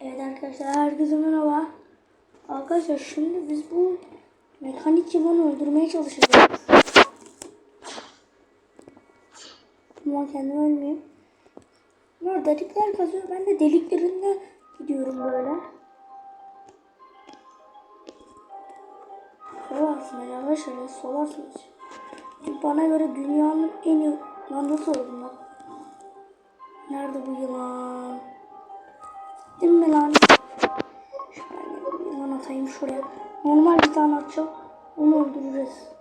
Evet arkadaşlar herkese merhaba. Arkadaşlar şimdi biz bu mekanik yılanı öldürmeye çalışacağız. Ama kendim ölmeyeyim. Bunlar delikler kazıyor. Ben de deliklerinde gidiyorum böyle. Solarsın yavaş yavaş solarsınız. Bana göre dünyanın en iyi lan nasıl oldu bunlar? Nerede bu yılan? Değil mi lan? Şöyle bir atayım şuraya. Normal bir tane atacağım. Onu öldüreceğiz.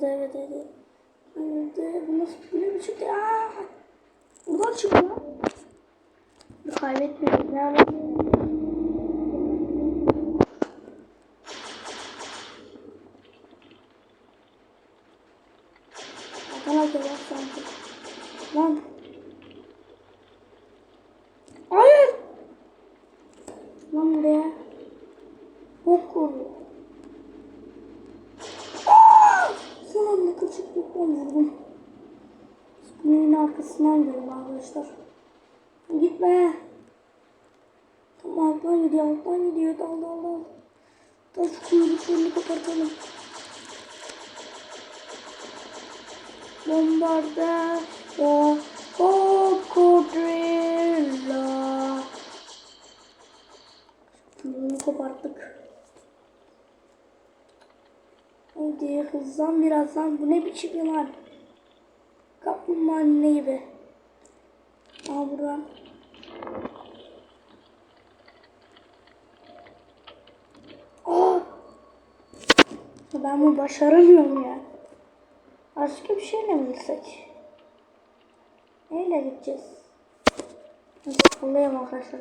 Da evet evet. Hayır da bu nasıl böyle bir çıktı? Aa! Buradan çıktı lan. Bir kaybetmedik. Nerede? Bana gel sanki. Lan. Bombarda o Cocodrilla. Bunu koparttık. Hadi hızlan birazdan. Bu ne biçim yılan? Kaplumbağa ne gibi? Aa buradan. Aa! Ben bunu başaramıyorum ya. Başka bir şeyle mi gitsek? Neyle gideceğiz? Sallayalım arkadaşlar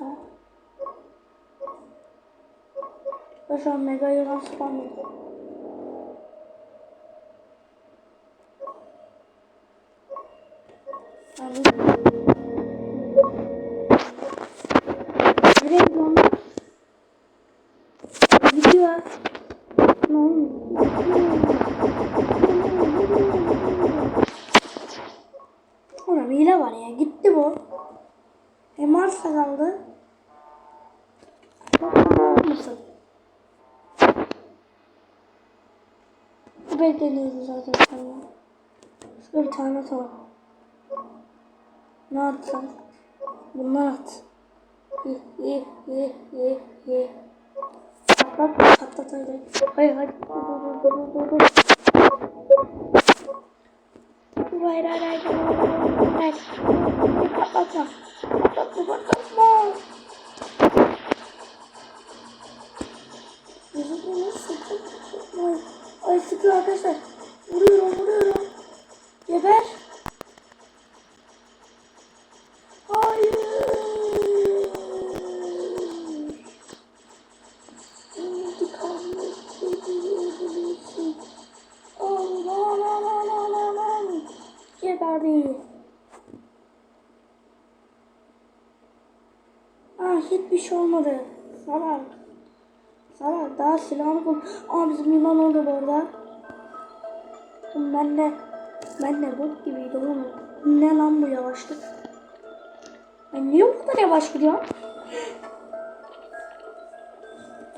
ha? Ben şu an mega yılan spam ediyor. Abi. Nereye gidiyorsun? Gidiyor. Ne oldu? Oğlum hile var ya. Gitti bu. E Mars'a kaldı. Mısın? Bu bekleniyordu zaten sana. Bir tane atalım. Ne atsan? Bunlar at. İyi, iyi, iyi, iyi, iyi. Patlat, patlat hadi. Hayır, hadi. Dur, dur, dur, dur, dur, dur. Hayır, hayır, hayır, hayır, hayır. Patlatma. Patlatma, patlatma. Sıkıyor arkadaşlar. Vuruyorum, vuruyorum. Geber. Hayır. İntikamını ödülüyorsun. Allah Allah Allah Allah. Geberdi. Ah hiçbir şey olmadı. Salak. Salak daha silahını bul. Aa bizim yılan oldu bu arada. Ben de ben de bok gibiydi oğlum. Ne lan bu yavaşlık? Ben niye bu kadar yavaş gidiyorum?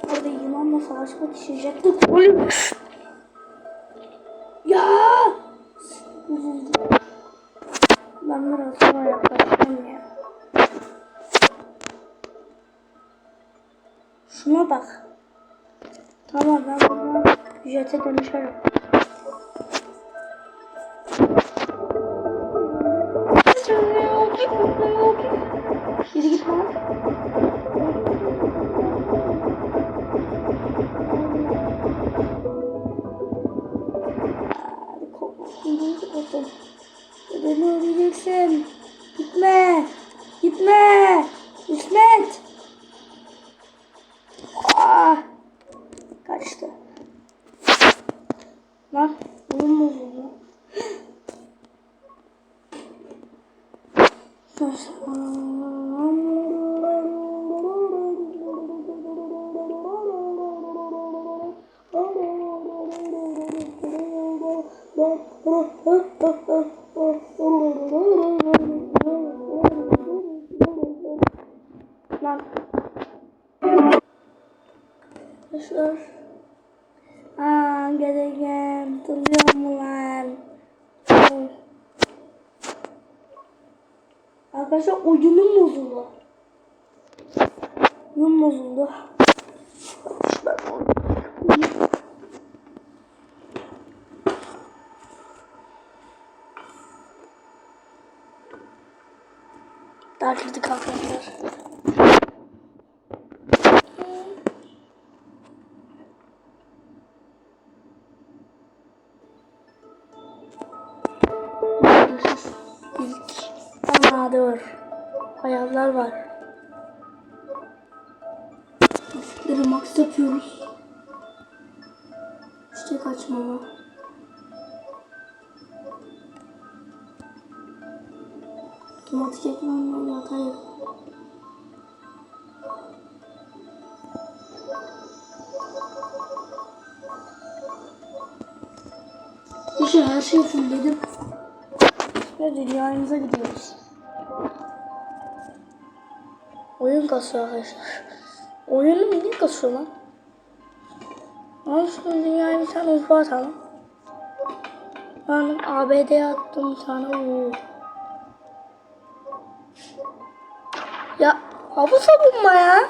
Orada yılanla savaşmak isteyecektik. Oğlum. Ya! Ben biraz daha yaklaşacağım ya. Şuna bak. Tamam ben buradan jete dönüşerim. Beni öldüreceksin. Gitme. Gitme. İsmet. Ah. Kaçtı. Lan oyun bozuldu. Lan. Oyun bozuldu. Dartladık arkadaşlar. İlk. Ama dur. Hayaller var. Müzikleri max yapıyoruz. Çiçek açmama. Otomatik ekranla yatay İşte her şeyi fullledim. Ve dünyamıza gidiyoruz. Oyun kasıyor arkadaşlar. Oyunu niye kasıyor lan? Al şunu dünyaya bir ufa atalım. Ben ABD'ye attım tane. Oo. Ya hava savunma ya.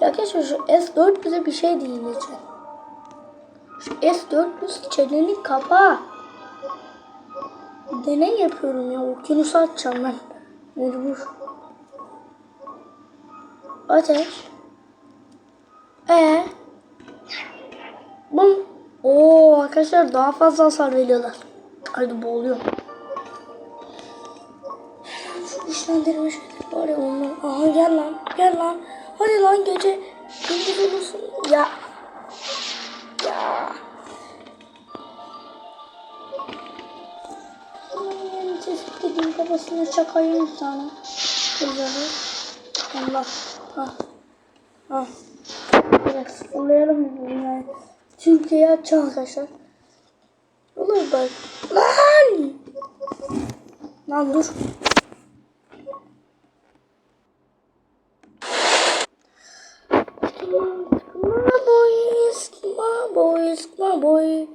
Ya keşke şu S4 bize bir şey lütfen. Şu S400 çeneni kapa. Deney yapıyorum ya. Okyanusu atacağım ben. Mecbur. Ateş. Ee. Bum. Oo arkadaşlar daha fazla hasar veriyorlar. Hadi boğuluyor. İşlendirme şeyler var ya onlar. Aha gel lan. Gel lan. Hadi lan gece. Gündüz olursun. Ya. Ya. Dediğim kafasına çakayım tane. Kızları. Allah. Ha. Ha. Biraz sıfırlayalım yani. Türkiye'ye atacağım arkadaşlar. Olur bak. Lan! Lan dur. My boys, my boys, my boy.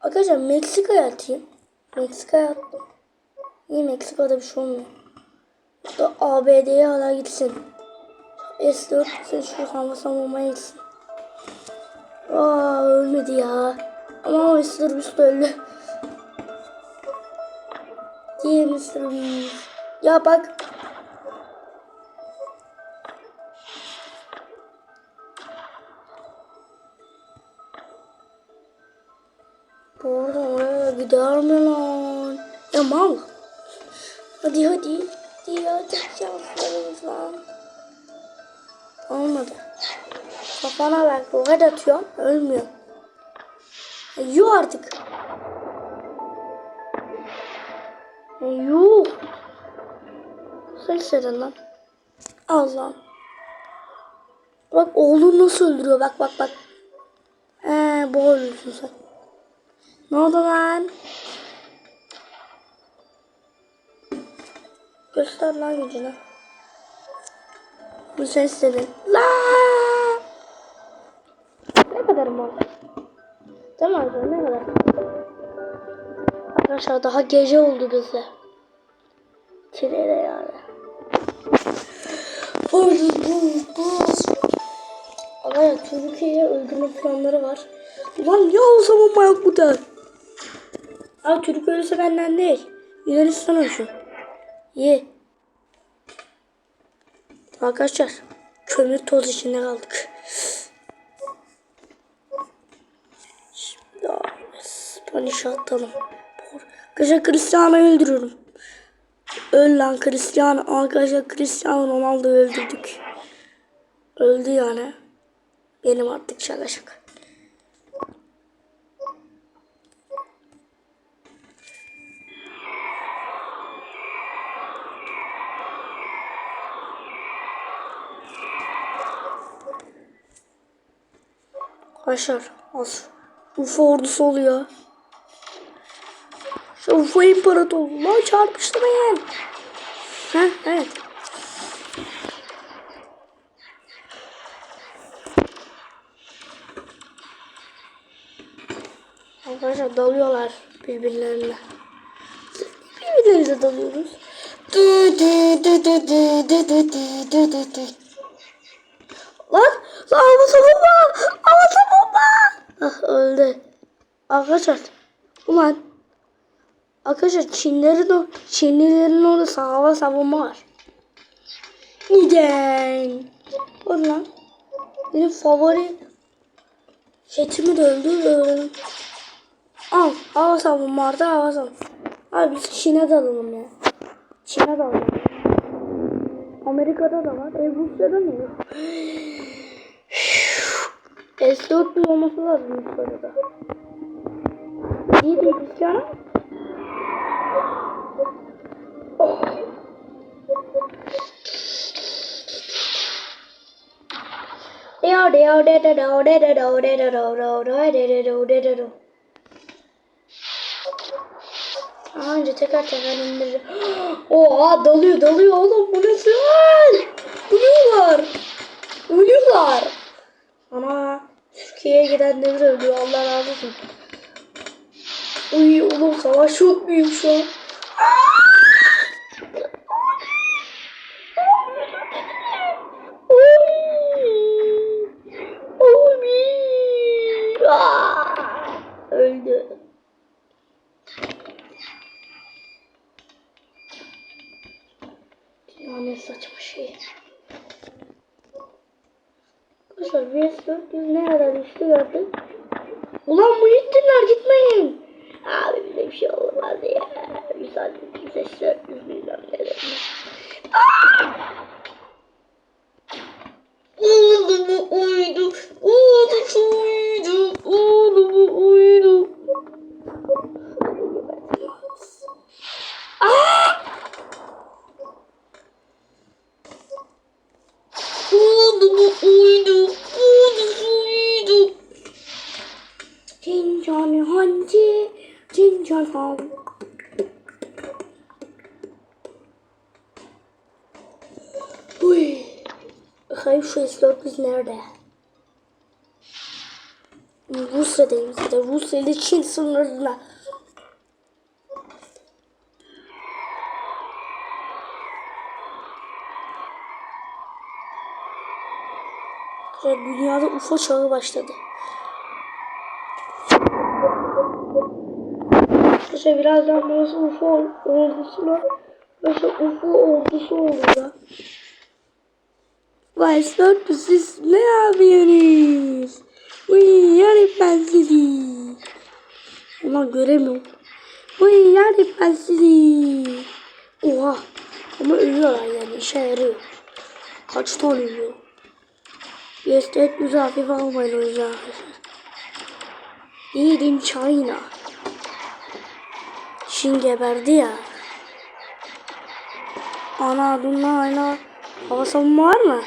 Arkadaşlar Meksika'ya atayım. Meksika'ya attım. Niye Meksika'da bir şey olmuyor? Da ABD'ye hala gitsin. S4 gitsin şu hava savunmaya gitsin. Aa ölmedi ya. Ama Mr. Beast öldü. Diye Mr. Beast. Ya bak. Kafana bak roket atıyor. Ölmüyor. Yuh artık. E, yuh. Ses edin lan. Allah'ım. Bak oğlunu nasıl öldürüyor bak bak bak. Ee, öldürsün sen. Ne oldu lan? Göster lan gücünü. Bu sesleri. La! Ne kadar mı? Arkadaşlar? Ne kadar? Arkadaşlar daha gece oldu bize. Çilede yani. Arkadaşlar Türkiye'ye öldürme planları var. Lan ya o zaman yok burada. Abi Türk ölürse benden değil. Yunanistan ölsün. Ye. Arkadaşlar kömür toz içinde kaldık. Spanish atalım. Arkadaşlar Cristiano'yu öldürüyorum. Öl lan Cristiano. Arkadaşlar Cristiano Ronaldo'yu öldürdük. Öldü yani. Benim artık çalışık. Arkadaşlar az UFO ordusu oluyor. Sen UFO İmparatorluğu'na çarpıştı mı yani? Ha evet. Arkadaşlar dalıyorlar birbirlerine. Birbirlerimize dalıyoruz. Lan! Lan havasa bomba! Havasa bomba! Ah öldü. Arkadaşlar. Ulan Arkadaşlar Çinlerin o Çinlilerin orada hava savunma var. Neden? Ulan. Benim favori setimi de öldürdüm. Al hava savunma vardı hava savunma. Abi biz Çin'e dalalım ya. Çin'e dalalım. Amerika'da da var. E Rusya'da mı yok? S400 olması lazım yukarıda. İyi de Hristiyan. Daha önce tekrar tekrar indireceğim. Oha dalıyor dalıyor oğlum bu nasıl? Ölüyorlar. Ölüyorlar. Ama Türkiye'ye gidenler ölüyor Allah razı olsun. Uy oğlum savaş çok büyük şu an. Oy. Oy. Aa! Öldü. Ya ne saçma şey. Arkadaşlar VS400 ne kadar düştü gördük. Ulan Muhittinler gitmeyin. Abi bize bir şey olmaz ya. Bir saat kimse 400 milyon ne demek. Oğlumu uydu. Oğlumu uydu. Oğlumu uydu. Aa! Oğlumu uydu. Oğlumu uydu. Cincan hancı. Cincan han. Uy. Bakayım şu S400 nerede? Rusya'dayım zaten. Rusya ile Çin. Arkadaşlar dünyada UFO çağı başladı. Arkadaşlar birazdan burası UFO ordusuna Burası UFO ordusu oluyor. Vay Sörtü siz ne yapıyorsunuz? Uy yarım ben sizi. Ulan göremiyorum. Uy yarım ben sizi. Oha. Ama ölüyorlar yani işe yarıyor. Kaç ton ölüyor? Yestet yüzü hafif almayın o yüzden. Yiğidin China. Çin geberdi ya. Ana bununla aynı hava savunma var mı?